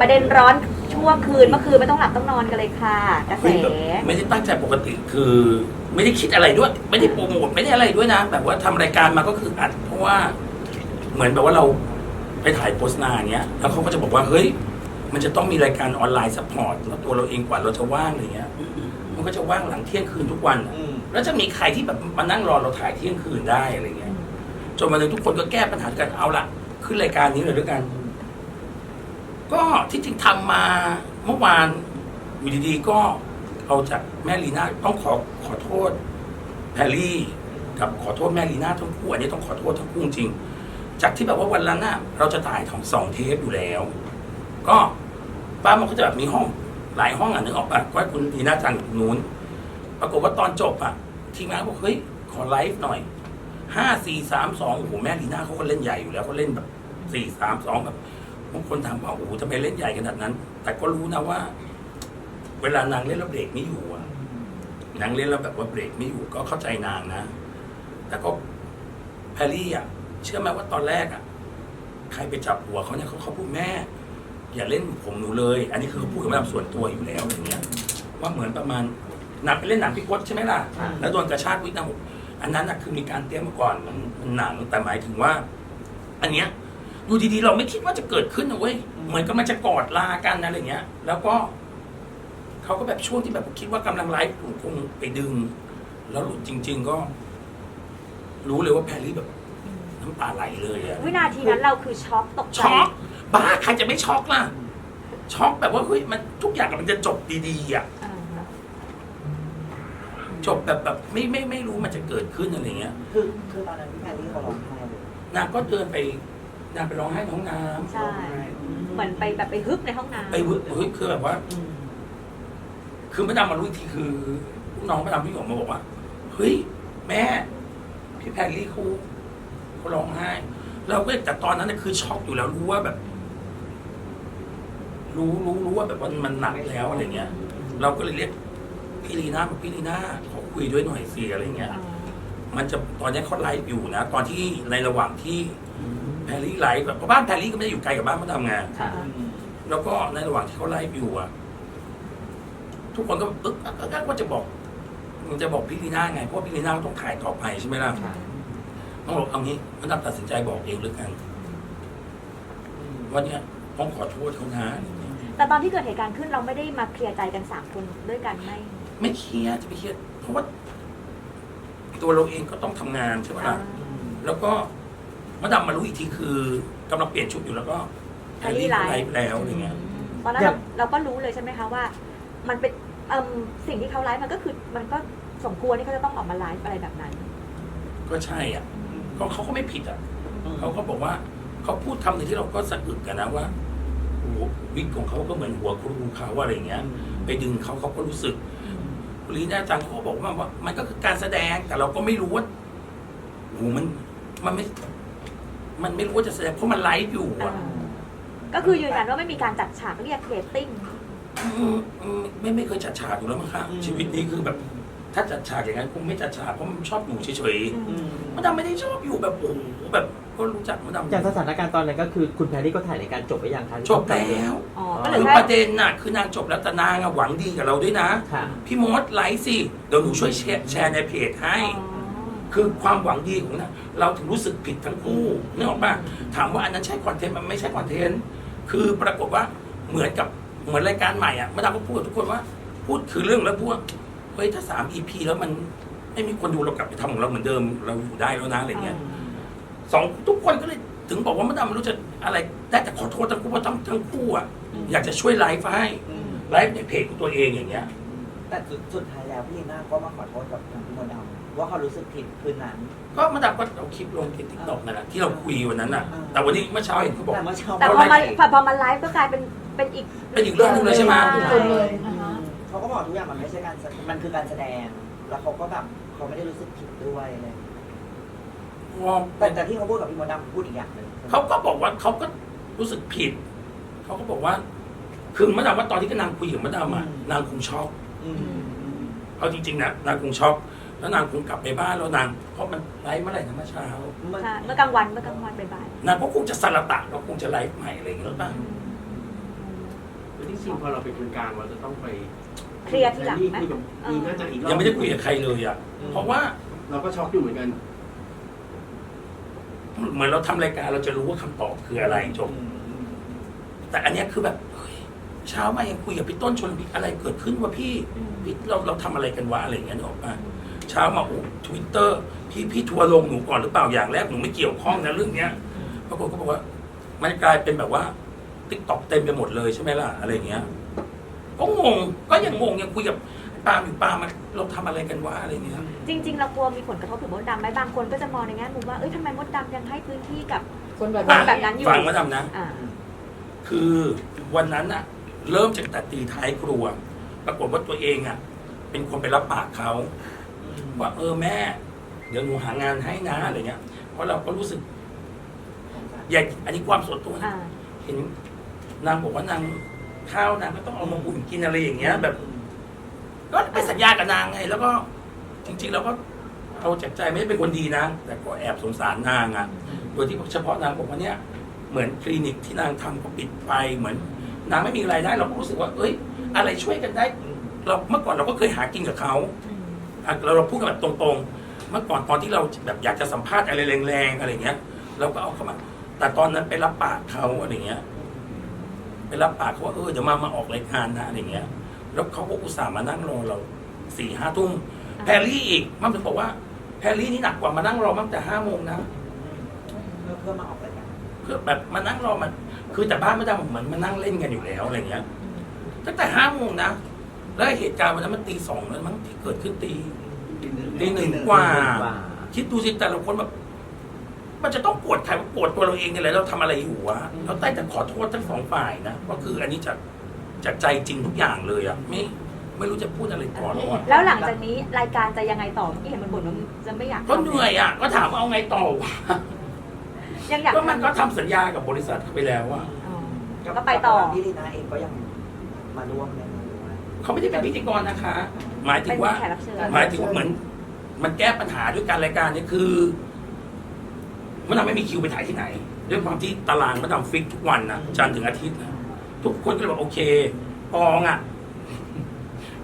ประเด็นร้อนช่วงคืนเมื่อคืนไม่ต้องหลับต้องนอนกันเลยค่ะกระแสเฮ้ยแบบไม่ได้ตั้งใจปกติคือ ไม่ได้คิดอะไรด้วย ไม่ได้โปรโมทไม่ได้อะไรด้วยนะ แบบว่าทำรายการมาก็คืออัด เพราะว่าเหมือนแบบว่าเราไปถ่ายโฆษณาเนี้ย แล้วเขาก็จะบอกว่าเฮ้ย มันจะต้องมีรายการออนไลน์ซัพพอร์ตแล้วตัวเราเองกว่าเราจะว่างอะไรเงี้ย มันก็จะว่างหลังเที่ยงคืนทุกวันอะอืมแล้วจะมีใครที่แบบมานั่งรอเราถ่ายเที่ยงคืนได้อะไรเงี้ยจนวันหนึงทุกคนก็แก้ปัญหาด้วยกันเอาละขึ้นรายการนี้เลยด้วยกัน ก็ที่จริงทำมาเมื่อวานอยู่ดีๆก็เอาจากแม่ลีน่าต้องขอขอโทษแพรรี่กับขอโทษแม่ลีน่าทั้งคู่อันนี้ต้องขอโทษทั้งคู่จริง จากที่แบบว่าวันนั้นน่ะเราจะถ่ายของสองเทปอยู่แล้ว ก็ป้ามันก็จะแบบมีห้องหลายห้องอะนึกออกป่ะก็ให้คุณลีน่าจังอยู่ตรงนู้น ปรากฏว่าตอนจบอะ ทีมงานบอกเฮ้ยขอไลฟ์หน่อยห้าสี่สามสองโอ้โหแม่ลีน่าเขาก็เล่นใหญ่อยู่แล้วเขาเล่นแบบสี่สามสองแบบ บางคนถามว่าโอ้โหทำไมเล่นใหญ่ขนาดนั้น แต่ก็รู้นะว่า เวลานางเล่นแล้วเบรกไม่อยู่อะนางเล่นแล้วแบบว่าเบรกไม่อยู่ก็เข้าใจนางนะ แต่ก็แพรรี่อะ เชื่อไหมว่าตอนแรกอะ ใครไปจับหัวเขาเนี่ยเขาเขาพูดแม่ อย่าเล่นผมหนูเลย อันนี้คือเขาพูดกับแม่ส่วนตัวอยู่แล้วอย่างเงี้ย ว่าเหมือนประมาณหนักไปเล่นหนังพี่พศใช่ไหมล่ะ แล้วโดนกระชากวิกนะผมอันนั้นน่ะคือมีการเตรียมมาก่อนมันมันหนังแต่หมายถึงว่า อันเนี้ย อยู่ดีๆ เราไม่คิดว่าจะเกิดขึ้นนะเว้ยเหมือนกับมันจะกอดลากันอะไรเงี้ย แล้วก็เขาก็แบบช่วงที่แบบคิดว่ากำลังไลฟ์อยู่คงไปดึง แล้วหลุดจริง ๆ ก็ รู้เลยว่าแพรรี่แบบน้ำตาไหลเลยอะวินาทีนั้นเราคือช็อกตกใจช็อกบ้าใครจะไม่ช็อกล่ะช็อกแบบว่าเฮ้ยมันทุกอย่างมันจะจบดีๆอะอ่าจบแบบแบบไม่ไม่ไม่รู้มันจะเกิดขึ้นอะไรเงี้ย คือคือตอนนั้นพี่แพรรี่เขาร้องไห้เลยนางก็เดินไป นางไปร้องไห้ในห้องน้ำใช่ เหมือนไปแบบไปฮึบในห้องน้ำ ไปเว้ยเฮ้ยคือแบบว่าอืมคือมาดามมารู้อีกทีคือลูกน้องมาดามพี่หยงมาบอกว่าเฮ้ยแม่ พี่แพรรี่เขาเขาร้องไห้ เราก็แต่ตอนนั้นน่ะคือช็อกอยู่แล้วรู้ว่าแบบ รู้รู้รู้ว่าแบบว่ามันหนักแล้วอะไรเงี้ย เราก็เลยเรียกพี่ลีน่าบอกพี่ลีน่าขอคุยด้วยหน่อยสิอะไรเงี้ยอ่ามันจะตอนนี้เขาไลฟ์อยู่นะ ตอนที่ในระหว่างที่แพรรี่ไลฟ์แบบเพราะบ้านแพรรี่ก็ไม่ได้อยู่ไกลกับบ้านมาทำงานอ่าแล้วก็ในระหว่างที่เขาไลฟ์อยู่อะทุกคนก็อึ๊กอักอักอักว่าจะบอกมันจะบอกพี่ลีน่าไงเพราะว่าพี่ลีน่าก็ต้องถ่ายต่อไปใช่ไหมล่ะต้องบอกเอางี้มันดับตัดสินใจบอกเองหรือกันว่าเนี่ยต้องขอโทษเขานะอะไรเงี้ยแต่ตอนที่เกิดเหตุการณ์ขึ้นเราไม่ได้มาเคลียร์ใจกันสามคนด้วยกันไม่ ไม่เครียดจะไม่เครียดเพราะว่าตัวเราเองก็ต้องทำงานใช่ไหมล่ะ แล้วก็ มาดามมารู้อีกทีคือกำลังเปลี่ยนชุดอยู่แล้วก็แพรรี่ก็ไลฟ์แล้วอะไรเงี้ย ตอนนั้นเราเราก็รู้เลยใช่ไหมคะว่า มันเป็นเอิ่มสิ่งที่เขาไลฟ์มันก็คือมันก็สมควรที่เขาจะต้องออกมาไลฟ์อะไรแบบนั้น ก็ใช่อะก็เขาก็ไม่ผิดอะเขาก็บอกว่าเขาพูดคำหนึ่งที่เราก็สะอึกกันนะว่าโอ้โหวิกของเขาก็เหมือนหัวครูเขาอะไรอย่างเงี้ย ไปดึงเขาเขาก็รู้สึกคุณลีน่าจังเขาก็บอกว่าว่า มันก็คือการแสดงแต่เราก็ไม่รู้ว่าโอ้โหมันมันไม่ มันไม่รู้ว่าจะแสดงเพราะมันไลฟ์อยู่อะก็คือยืนยันว่าไม่มีการจัดฉากเรียกเรตติ้ง อืมอืมไม่ไม่เคยจัดฉากอยู่แล้วมั้งคะชีวิตนี้คือแบบ ถ้าจัดฉากอย่างนั้นคงไม่จัดฉากเพราะมันชอบอยู่เฉยอืมๆมันดำไม่ได้ชอบอยู่แบบโอ้โหแบบก็รู้จักมันดำจากสถานการณ์ตอนนั้นก็คือคุณแพรรี่ก็ถ่ายในการจบไปอย่างคะจบแล้วอ๋อ ก็เหลืคืออแค่ประเด็นน่ะคือนางจบแล้วแต่นางอะหวังดีกับเราด้วยนะ ค่ะ พี่มดไลฟ์สิเดี๋ยวหนูช่วยแชร์แชร์ในเพจให้ อ๋อ คือความหวังดีของนางเราถึงรู้สึกผิดทั้งคู่นึกออกปะถามว่าอันนั้นใช่คอนเทนต์มันไม่ใช่คอนเทนต์คือปรากฏว่าเหมือนกับเหมือนรายการใหม่อะมาดามก็พูดกับทุกคนว่า พูดคือเรื่องแล้วพูดว่าเฮ้ยถ้าสาม EP แล้วมันไม่มีคนดูเรากลับไปทำของเราเหมือนเดิม เราอยู่ได้แล้วนะอะไรเงี้ยสองทุกคนก็เลยถึงบอกว่ามาดามไม่รู้จะอะไรได้แต่ขอโทษทั้งคู่เพราะทั้งทั้งคู่อะอยากจะช่วยไลฟ์ให้อืมไลฟ์ในเพจของตัวเองอย่างเงี้ย แต่สุดสุดท้ายแล้วพี่ลีน่าก็มาขอโทษกับทางพี่มดดำ ว่าเขารู้สึกผิดคืนนั้น ก็มาดามก็เอาคลิปลงในทิกตอกนั่นแหละที่เราคุยวันนั้นน่ะ อ่า แต่วันนี้เมื่อเช้าเห็นเขาบอก แต่เมื่อเช้าแต่พอมาพอพอมาไลฟ์ก็กลายเป็นเป็นอีกเป็นอีกเรื่องหนึงเลยใช่ไหมใช่คนเลยอืมเขาก็บอกทุกอย่างมันไม่ใช่การแสมันคือการแสดง แล้วเขาก็แบบเขาไม่ได้รู้สึกผิดด้วยอะไรอย่างเงี้ยแต่แต่ที่เขาพูดกับพี่มดดำพูดอีกอย่างหนึ่งเขาก็บอกว่าเขาก็รู้สึกผิด เขาก็บอกว่า คือมาดามว่าตอนที่กนางคุยกับมาดามอะนางคงช็อกอืมอืม เอาจริงๆนะนางคงช็อก แล้วนางคงกลับไปบ้านแล้วนางเพราะมันไลฟ์เมื่อไหร่นะเมื่อเช้ามันใช่เมื่อกลางวันเมื่อกลางวันบ่ายนางก็คงจะสลัดตะแล้วคงจะไลฟ์ใหม่อะไรอย่างเงี้ยหรือเปล่าๆที่จริงพอเราเป็นคนกลางเราจะต้องไปเคลียร์ทีหลังไหม คุยกับมีน่าจะอีกรอบยังไม่ได้คุยกับใครเลยอะเพราะว่าเราก็ช็อกอยู่เหมือนกันเหมือนเราทำรายการเราจะรู้ว่าคำตอบคืออะไรจบ แต่อันเนี้ยคือแบบเฮ้ยเช้ามายังคุยกับพี่ต้นชนพี่อะไรเกิดขึ้นวะพี่อืม พี่เราเราทำอะไรกันวะอะไรอย่างเงี้ยนึกออกปะ เช้ามาโอ้ทวิตเตอร์พี่พี่ทัวร์ลงหนูก่อนหรือเปล่าอย่างแรกหนูไม่เกี่ยวข้องนะเรื่องเนี้ยปรากฏก็บอกว่ามันกลายเป็นแบบว่าติ๊กต็อกเต็มไปหมดเลยใช่ไหมล่ะอะไรอย่างเงี้ยก็งงก็ยังงงยังคุยกับปาล์มอยู่ปาล์มมันเราทำอะไรกันวะอะไรเงี้ยจริง ๆ เรากลัวมีผลกระทบถึงมดดำไหมบางคนก็จะมองในแง่มุมว่าเอ้ยทำไมมดดำยังให้พื้นที่กับคนแบบคนแบบนั้นอยู่ฟังมาทำนะ อ่าคือวันนั้นอะเริ่มจากแต่ตีท้ายครัว ปรากฏว่าตัวเองอะเป็นคนไปรับปากเขา ว่าเออแม่ เดี๋ยวหนูหางานให้นะอะไรเงี้ย เพราะเราก็รู้สึก อยากอันนี้ความส่วนตัวนะอ่า เห็นนางบอกว่านางข้าวนางก็ต้องเอามาอุ่นกินอะไรอย่างเงี้ย แบบ ก็ไปสัญญากับนางไง แล้วก็ จริงๆแล้วก็เอาจากใจไม่ได้เป็นคนดีนะแต่ก็แอบสงสารนางอะโดยที่เฉพาะนางบอกว่าเนี่ย เหมือนคลินิกที่นางทำก็ปิดไปเหมือน นางไม่มีรายได้เราก็รู้สึกว่า เอ้ย อะไรช่วยกันได้ เราเมื่อก่อนเราก็เคยหากินกับเขา อืมอะ เราเราพูดกันแบบตรงๆ เมื่อก่อนตอนที่เราแบบอยากจะสัมภาษณ์อะไรแรงๆอะไรเงี้ยเราก็เอาเข้ามา แต่ตอนนั้นไปรับปากเขาอะไรเงี้ยไปรับปากเขาว่าเออเดี๋ยวมามาออกรายการนะอะไรเงี้ย แล้วเขาก็อุตส่าห์มานั่งรอเราสี่ห้าทุ่มแพรรี่อีกมันถึงบอกว่าแพรรี่นี่หนักกว่ามานั่งรอมาตั้งแต่ห้าโมงนะเพื่อเพื่อมาออกรายการเพื่อแบบมานั่งรอมัน คือแต่บ้านไม่ได้เหมือนมานั่งเล่นกันอยู่แล้วอะไรเงี้ยตั้งแต่ห้าโมงนะ แล้วเหตุการณ์วันนั้นมันตีสองแล้วมั้งที่เกิดขึ้นตีตีหนึ่งกว่า คิดดูสิแต่ละคนแบบมันจะต้องปวดใครปวดตัวเราเองนี่แหละเราทำอะไรอยู่วะเราได้แต่ขอโทษทั้งสองฝ่ายนะก็คืออันนี้จากจากใจจริงทุกอย่างเลยอะไม่ไม่รู้จะพูดอะไรก่อนแล้วอะแล้วหลังจากนี้รายการจะยังไงต่อเมื่อกี้เห็นมันบ่นว่าจะไม่อยากก็เหนื่อยอะ ก็ถามว่าเอาไงต่อวะยังอยากก็มันทำก็ทำสัญญากับบริษัทเขาไปแล้วอะอ๋อก็ไปต่อพี่ลีน่าเองก็ยังมาร่วมในนั้นด้วย เขาไม่ได้เป็นพิธีกรนะคะ หมายถึเป็นงว่าแขกรับเชิญ หมายถึงว่าเหมือน มันแก้ปัญหาด้วยการรายการเนี่ยคือมันทำไม่มีคิวไปถ่ายที่ไหนด้วยความที่ตารางมันทำฟิกทุกวันนะจันทร์ถึงอาทิตย์นะทุกคนก็เลยบอกโอเคปองอะ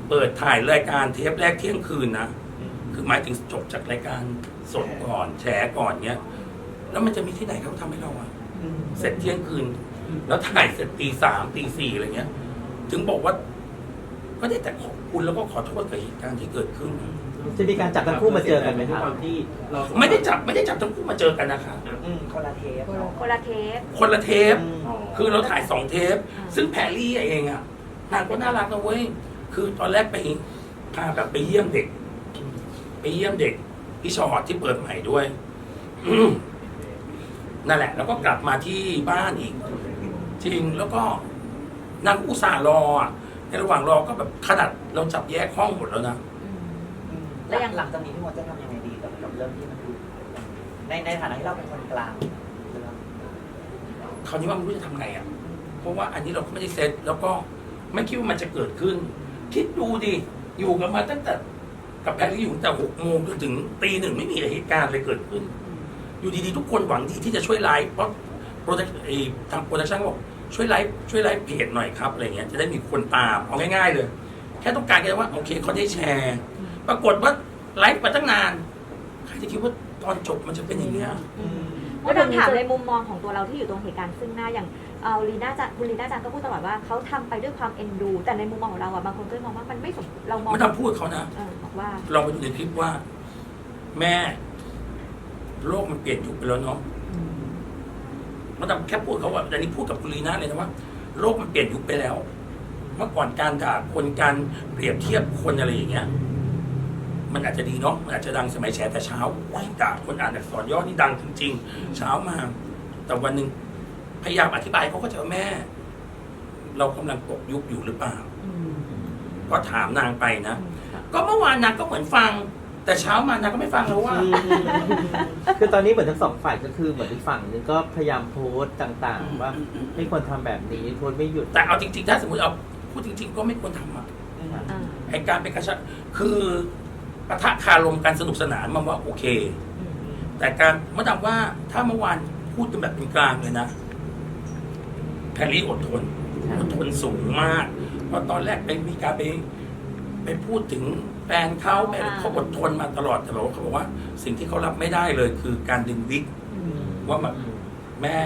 เปิดถ่ายรายการเทปแรกเที่ยงคืนนะคือหมายถึงจบจากรายการสดก่อนแฉก่อนเนี้ย แล้วมันจะมีที่ไหนเขาทำให้เราอะ เสร็จเที่ยงคืน แล้วถ่ายเสร็จตีสามตีสี่อะไรเงี้ย ถึงบอกว่า ก็ได้แต่ขอบคุณแล้วก็ขอโทษกับเหตุการณ์ที่เกิดขึ้น จะมีการจับทั้งคู่มาเจอกันไหมครับ ความที่เราไม่ได้จับไม่ได้จับทั้งคู่มาเจอกันนะคะ อืมคนละเทปเนาะคนละเทป คนละเทป อืม คือเราถ่ายสองเทปซึ่งแพรรี่เองอะนางก็น่ารักนะเว้ย คือตอนแรกไปพาแบบไปเยี่ยมเด็ก ไปเยี่ยมเด็กพี่ชอตที่เปิดใหม่ด้วยอืมนั่นแหละ แล้วก็กลับมาที่บ้านอีก จริงแล้วก็นางอุตส่าห์รออะ ในระหว่างรอก็แบบขนาดเราจับแยกห้องหมดแล้วนะอืมอืมแล้วยังหลังจากนี้พี่มดจะทำยังไงดีกับกับเรื่องที่มันดูในในฐานะที่เราเป็นคนกลางเรื่องคราวนี้ว่าไม่รู้จะทำไงอะ เพราะว่าอันนี้เราก็ไม่ได้เซ็ตแล้วก็ไม่คิดว่ามันจะเกิดขึ้น คิดดูดิ อยู่กันมาตั้งแต่กับแพรรี่อยู่ตั้งแต่หกโมงจนถึงตีหนึ่งไม่มีเหตุการณ์อะไรเกิดขึ้น อยู่ดีๆ ทุกคนหวังดีที่จะช่วยไลฟ์เพราะโปรดักไอ้ทางโปรดักชั่นก็บอก ช่วยไลฟ์ช่วยไลฟ์เพจหน่อยครับอะไรเงี้ยจะได้มีคนตามเอาง่าย ๆ เลย แค่ต้องการแค่ว่าโอเคเขาได้แชร์ ปรากฏว่าไลฟ์มาตั้งนานใครจะคิดว่าตอนจบมันจะเป็นอย่างเงี้ยอืมก็ต้องถามในมุมมองของตัวเราที่อยู่ตรงเหตุการณ์ซึ่งหน้าอย่างเอาลีน่าจันคุณลีน่าจันก็พูดตลอดว่าเขาทำไปด้วยความเอ็นดู แต่ในมุมมองของเราอะบางคนก็มองว่ามันไม่สมเรามองไม่ต้องพูดเขานะเออบอกว่าลองไปดูในคลิปว่า แม่ โลกมันเปลี่ยนยุคไปแล้วเนาะ มันต้องแค่พูดเขาว่าแต่นี้พูดกับคุณลีน่าเลยนะว่าโลกมันเปลี่ยนยุคไปแล้ว เมื่อก่อนการด่าคนการเปรียบเทียบคนอะไรอย่างเงี้ย มันอาจจะดีเนาะมันอาจจะดังสมัยแชร์แต่เช้าว้ยด่าคนอ่านอักษรย่อนี่ดังจริง ๆ เช้ามา แต่วันหนึ่งพยายามอธิบายเขาก็จะว่าแม่ เรากำลังตกยุคอยู่หรือเปล่า ก็ถามนางไปนะ ก็เมื่อวานนางก็เหมือนฟัง แต่เช้ามานางก็ไม่ฟังแล้วว่าคือตอนนี้เหมือนทั้งสองฝ่ายก็คือเหมือนอีกฝั่งหนึงก็พยายามโพสต์ต่างๆ ว่าไม่ควรทำแบบนี้โพสต์ไม่หยุดแต่เอาจริงๆ ถ้าสมมติเอาพูดจริง ๆ ก็ไม่ควรทำอะอืมอ่าไอการเป็นกระชากคือปะทะคารมกันสนุกสนานมันว่าโอเค แต่การเมื่อดำว่าถ้าเมื่อวานพูดกันแบบเป็นกลางเลยนะแพรรี่อดทนอดทนสูงมากเพราะตอนแรกไปมีการไป ไปพูดถึงแฟนเขาแฟนเขาอดทนมาตลอดแต่แบบว่าเขาบอกว่า สิ่งที่เขารับไม่ได้เลยคือการดึงวิก ว่าแบบแม่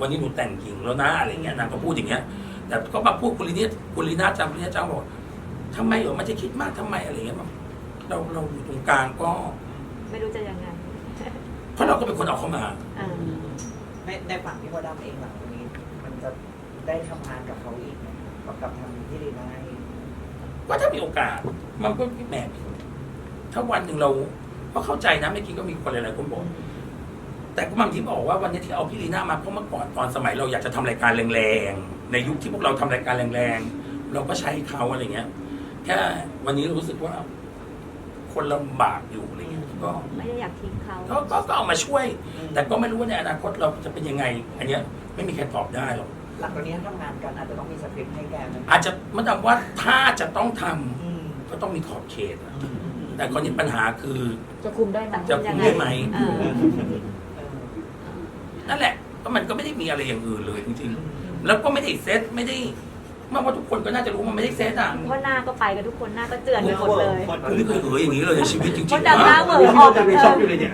วันนี้หนูแต่งหญิงแล้วนะอะไรเงี้ยนางก็พูดอย่างเงี้ย แต่ก็มาพูดคุณลีนี่คุณลีน่าจังคุณลีน่าจังบอกทำไมเหรอมันจะคิดมากทำไมอะไรเงี้ยแบบเราเราอยู่ตรงกลางก็ไม่รู้จะยังไงเพราะเราก็เป็นคนเอาเข้ามาอ่าในในฝั่งพี่มดดำเองหลังจากนี้ มันจะได้ทำงานกับเขาอีกไหมกับกับทางพี่ลีน่าเอง ว่าถ้ามีโอกาส มันก็แหมถ้าวันหนึ่งเราก็เข้าใจนะเมื่อกี้ก็มีคนหลายๆคนบอกแต่ก็บางทีบอกว่าวันนี้ที่เอาพี่ลีน่ามาเพราะเมื่อก่อนตอนสมัยเราอยากจะทำรายการแรงๆในยุคที่พวกเราทำรายการแรงๆเราก็ใช้เขาอะไรเงี้ยแค่วันนี้รู้สึกว่า คนลำบากอยู่อะไรเงี้ยก็ไม่ได้อยากทิ้งเขาก็ก็ก็เอามาช่วย แต่ก็ไม่รู้ว่าในอนาคตเราจะเป็นยังไง อันเนี้ยไม่มีใครตอบได้หรอก หลังจากนี้ถ้าทำงานกันอาจจะต้องมีสคริปต์ให้แกไหมอาจจะมันดำว่าถ้าจะต้องทำอืมก็ต้องมีขอบเขตอะแต่คนนี้ปัญหาคือ จะคุมได้ไหมจะคุมได้ไหม เออเออนั่นแหละก็มันก็ไม่ได้มีอะไรอย่างอื่นเลยจริงๆ แล้วก็ไม่ได้เซตไม่ได้ไมาว่าทุกคนก็น่าจะรู้มันไม่ได้เซตอะเพราะหน้าก็ไปกันทุกคนหน้าก็เจือนไปหมดเลยผมไม่เคยเอออย่างนี้เลยในชีวิตจริงมดๆดำหน้านะเหมือนออกจะไปช็อกอยู่เลยเนี่ย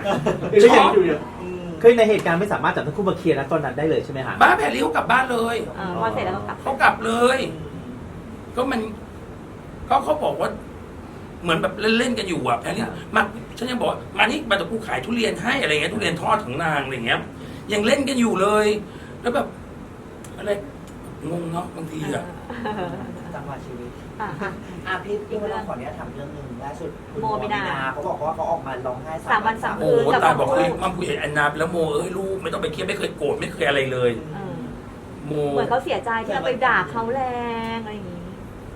ยังช็อกอยู่เนี่ยอืม คือในเหตุการณ์ไม่สามารถจับทั้งคู่มาเคลียร์นะตอนนั้นได้เลยใช่ไหมฮะบ้าแพรรี่เขากลับบ้านเลย เออพอเสร็จแล้วก็กลับ เขากลับเลย ก็มันก็เขาบอกว่า เหมือนแบบเล่นๆกันอยู่อะแพรรี่มาฉันยังบอกว่ามานี่มาตะกูขายทุเรียนให้อะไรเงี้ยทุเรียนทอดของนางอะไรเงี้ย ยังเล่นกันอยู่เลย แล้วแบบ อะไรงงเนาะบางทีอะ จังหวะชีวิตอะอะอะพี่พี่มดดำขออนุญาตถามเรื่องหนึ่งล่าสุดคุณโมมินา เขาบอกว่าเขาออกมาร้องไห้สามวันสามโอ้คืนโหกับตายบอกครเฮ้ยบครัวมาคุยกับแอนนาไปแล้วโมเอ้ยลูกไม่ต้องไปเครียดไม่เคยโกรธไม่เคยอะไรเลย เออโมเหมือนเขาเสียใจที่เราไปด่าเขาแรงอะไรอย่างนี้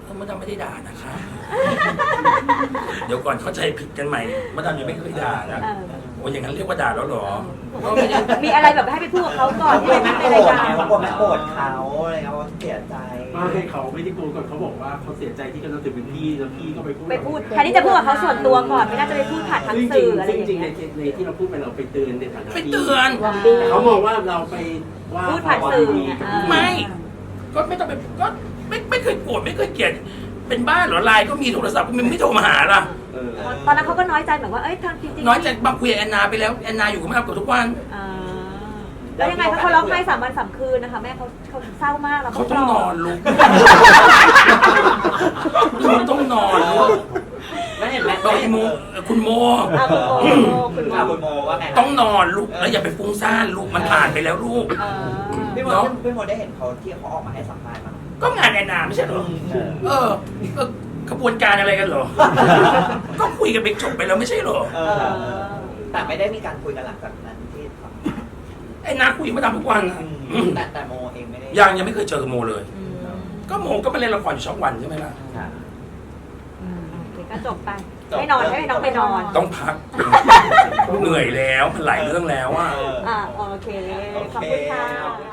เขาไม่ได้ไม่ได้ด่านะคะ เดี๋ยวก่อนเข้าใจผิดกันใหม่มาดามยังไม่เคยด่านะ เออ โอ้ยอย่างนั้นเรียกว่าด่าแล้วเหรอเออมีอะไรแบบให้ไปพูดกับเขาก่อนเขาที่กลัวไปแม่ในโกรรายธการ เขากลัวแม่โกรธเขาอะไรเงี้ยเขาเสียใจมาให้เขาไม่ได้โกงก่อนเขาบอกว่าเขาเสียใจที่กันนับถือเป็นพี่แล้วพี่ก็ไปพูดไปพูดแทนที่จะพูดกับเขาส่วนตัวก่อนไม่น่าจะไปพูดผ่านทางซึ่งจริสื่งออะไรอซึ่งย่างจริงในเงี้ย ในที่เราพูดไปเราไปเตือนในฐานะไปพี่เตือนหวังดีแต่เขามองว่าเราไปว่าพูดผ่านสื่อไงไม่ ก็ไม่ต้องไปก็ไม่ไม่เคยโกรธไม่เคยเกลียด เป็นบ้าเหรอไลน์ก็มีโทรศัพท์ก็ไม่โทรมาหาล่ะ เออตอนนั้นเขาก็น้อยใจเหมือนว่า เอ้ยทางจริงๆน้อยใจบางคุยกับแอนนาไปแล้วแอนนาอยู่กับแม่กับทุกวันอ่าแล้วยังไงคะเขาร้องไห้สามวันสามคืนนะคะ แม่เขาเขาเศร้ามากแล้วเขาต้องนอนลูกเขาต้องนอนลูกไม่เห็นแม่บอกไอ้โมคุณโม อะคุณโมคุณโมอะคุณโมว่าไงนะต้องนอนลูกแล้วอย่าไปฟุ้งซ่านลูกมันผ่านไปแล้วลูกเออพี่โมเนาะพี่โมได้เห็นเขาที่เขาออกมาให้สัมภาษณ์มั้ย ก็งานแอนนาไม่ใช่เหรอเออก็ขบวนการอะไรกันเหรอ ก็คุยกันไปจบไปแล้วไม่ใช่เหรอ เอเอออแต่ไม่ได้มีการคุยกันหลังจากนั้นที่สัมภาษณ์ไอ้นาคุยมาทำทุกวันอะอืมแต่แต่โมเองไม่ได้ยังยังไม่เคยเจอกับโมเลยอืมก็โมก็มาเล่นละครอยู่ช่องวันใช่ไหมล่ะอืมโอเคก็จบไปให้นอนให้น้องไปนอนต้องพัก เหนื่อยแล้วมันหลายเรื่องแล้วอะเอออ่าโอเค ขอบคุณค่ะโอเค